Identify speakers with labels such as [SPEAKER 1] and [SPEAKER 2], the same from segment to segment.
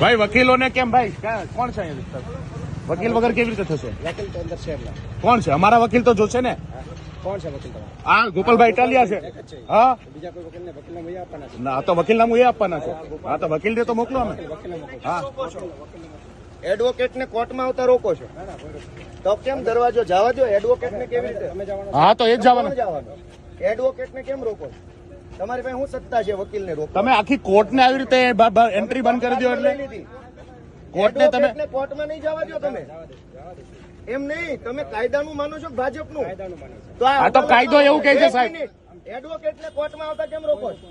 [SPEAKER 1] ભાઈ વકીલોને કેમ ભાઈ? કોણ છે વકીલ વગર કેવી રીતે થશે?
[SPEAKER 2] વકીલ તો અંદર છે
[SPEAKER 1] કોણ છે? અમારા વકીલ તો જોશે ને?
[SPEAKER 2] કોણ છે વકીલ તમારો?
[SPEAKER 1] આ ગોપાલભાઈ ઇટાલિયા છે. હા
[SPEAKER 2] બીજા કોઈ વકીલને વકીલના મૈયા આપવાના છે?
[SPEAKER 1] ના તો વકીલના એ આપવાના છે. હા તો વકીલ તો મોકલો અમે. હા.
[SPEAKER 3] એડવોકેટને કોર્ટમાં આવતા રોકો છો? તો કેમ દરવાજો જવા દો એડવોકેટને કેવી રીતે?
[SPEAKER 2] જવાનું
[SPEAKER 1] હા તો એ જ જવાનું.
[SPEAKER 3] એડવોકેટને એડવોકેટ ને કેમ રોકો છો? તમારી પાસે શું સત્તા છે વકીલ ને રોકો
[SPEAKER 1] તમે આખી કોર્ટને આવી રીતે એન્ટ્રી બંધ કરી દો એટલે? કોર્ટને તમે
[SPEAKER 3] કોર્ટ કોર્ટમાં નહીં જવા દો તમે. એમ નહીં તમે કાયદાનું માનો છો કે ભાજપનું?
[SPEAKER 2] કાયદાનું માને છે.
[SPEAKER 3] તો
[SPEAKER 1] આ તો કાયદો એવું કહે છે, સાહેબ.
[SPEAKER 3] એડવોકેટ ને કોર્ટમાં આવતા કેમ રોકો છો?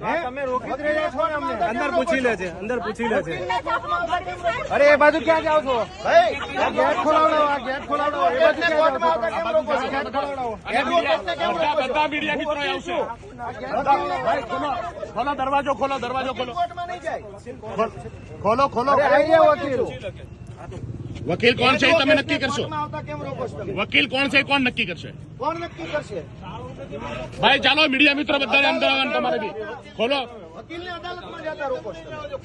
[SPEAKER 4] અંદર પૂછી લે છે અંદર પૂછી લે છે.
[SPEAKER 3] અરે એ બાજુ ક્યાં જાવ છો? આ ગેટ ખોલાવડાવો આ ગેટ ખોલાવડાવો એ બાજુ
[SPEAKER 1] બધા મીડિયા મિત્રો આવશે. ખોલો દરવાજો ખોલો દરવાજો ખોલો. ખોલ- ખોલો ખોલો.
[SPEAKER 3] વકીલ
[SPEAKER 1] કોણ છે તમે નક્કી કરશો? વકીલ કોણ છે કોણ નક્કી કરશે?
[SPEAKER 3] કોણ નક્કી કરશે?
[SPEAKER 1] ભાઈ ચાલો મીડિયા મિત્રો બધાને અંદર આવવાનું તમારે બી. ખોલો.
[SPEAKER 3] વકીલને અદાલતમાં જતા રોકો.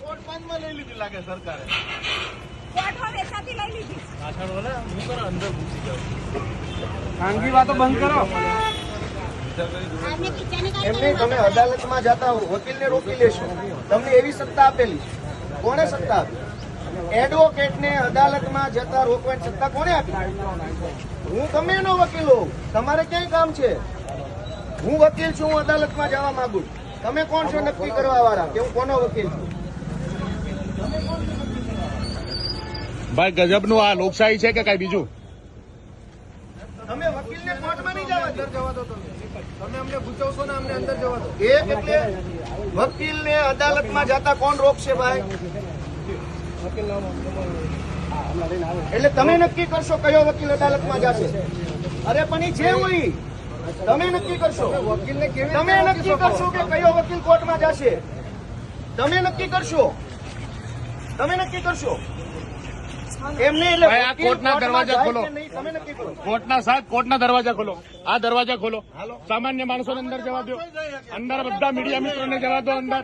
[SPEAKER 3] કોર્ટ પાંચમાં લઈ લીધી લાગે સરકારે.
[SPEAKER 5] કોઠો વેચાતી લઈ લીધી.
[SPEAKER 4] ખાનગી વાતો બંધ કરો.
[SPEAKER 3] એમને તમે અદાલતમાં જતા હો વકીલને રોકી લેશો. તમને એવી સત્તા આપેલી. કોને સત્તા આપી? એડવોકેટને અદાલતમાં જતા રોકવાની સત્તા કોને આપી? હું તમે એનો વકીલ હોઉં. તમારે ક્યાંય કામ છે? હું વકીલ છું હું અદાલતમાં જવા માંગુ. છું તમે કોણ છો નક્કી કરવા વાળા? કે હું કોનો વકીલ છું?
[SPEAKER 1] ભાઈ ગજબનું આ લોકશાહી છે કે કઈ બીજું?
[SPEAKER 3] તમે વકીલને કોર્ટમાં નહીં જવા અંદર જવા દો તમે. અમને પૂછવશો ને અમને અંદર જવા દો. એક એટલે વકીલને અદાલતમાં જતા કોણ રોકશે ભાઈ? એટલે તમે નક્કી કરશો કયો વકીલ અદાલતમાં જશે? અરે પણ એ જે હોય. તમે નક્કી કરશો. વકીલને તમે નક્કી કરશો કે કયો વકીલ કોર્ટમાં જશે? તમે નક્કી કરશો. તમે નક્કી કરશો. એમ નહીં એટલે
[SPEAKER 1] કોર્ટના દરવાજા ખોલો. કોર્ટના સાહેબ કોર્ટના દરવાજા ખોલો. આ દરવાજા ખોલો. સામાન્ય માણસોને અંદર જવા દો. અંદર બધા મીડિયા મિત્રોને જવા દો અંદર.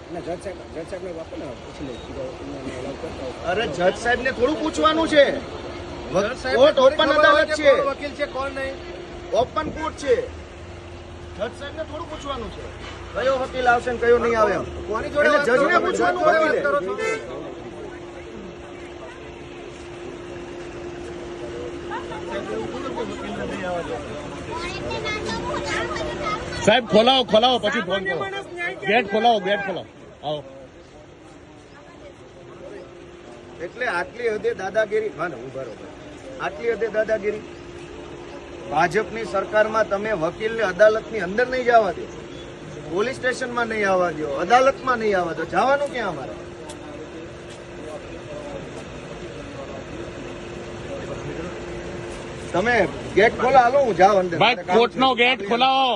[SPEAKER 3] અરે જજ સાહેબ ને થોડું પૂછવાનું છે. કોર્ટ ઓપન અદાલત છે.
[SPEAKER 4] વકીલ છે કોણ નહીં?
[SPEAKER 3] ઓપન કોર્ટ છે. જજ સાહેબ ને થોડું પૂછવાનું છે. કયો વકીલ આવશે ને કયો નહીં આવે
[SPEAKER 4] કોની
[SPEAKER 3] એટલે જજને પૂછવાનું વકીલે
[SPEAKER 1] સાહેબ ખોલાવો ખોલાવો પછી ફોન કરો. ગેટ ખોલાવો ગેટ ખોલાવો. આવો.
[SPEAKER 3] એટલે આટલી હદે દાદાગીરી હા ને હું બરોબર આટલી હદે દાદાગીરી? ભાજપની સરકારમાં તમે વકીલને અદાલતની અંદર નહીં જવા દો. પોલીસ સ્ટેશનમાં નહીં આવવા દો. અદાલતમાં નહીં આવવા દો. જવાનું ક્યાં અમારે? તમે ગેટ ખોલા હાલો હું જાઉં અંદર.
[SPEAKER 1] ભાઈ કોર્ટનો ગેટ ખોલાવો.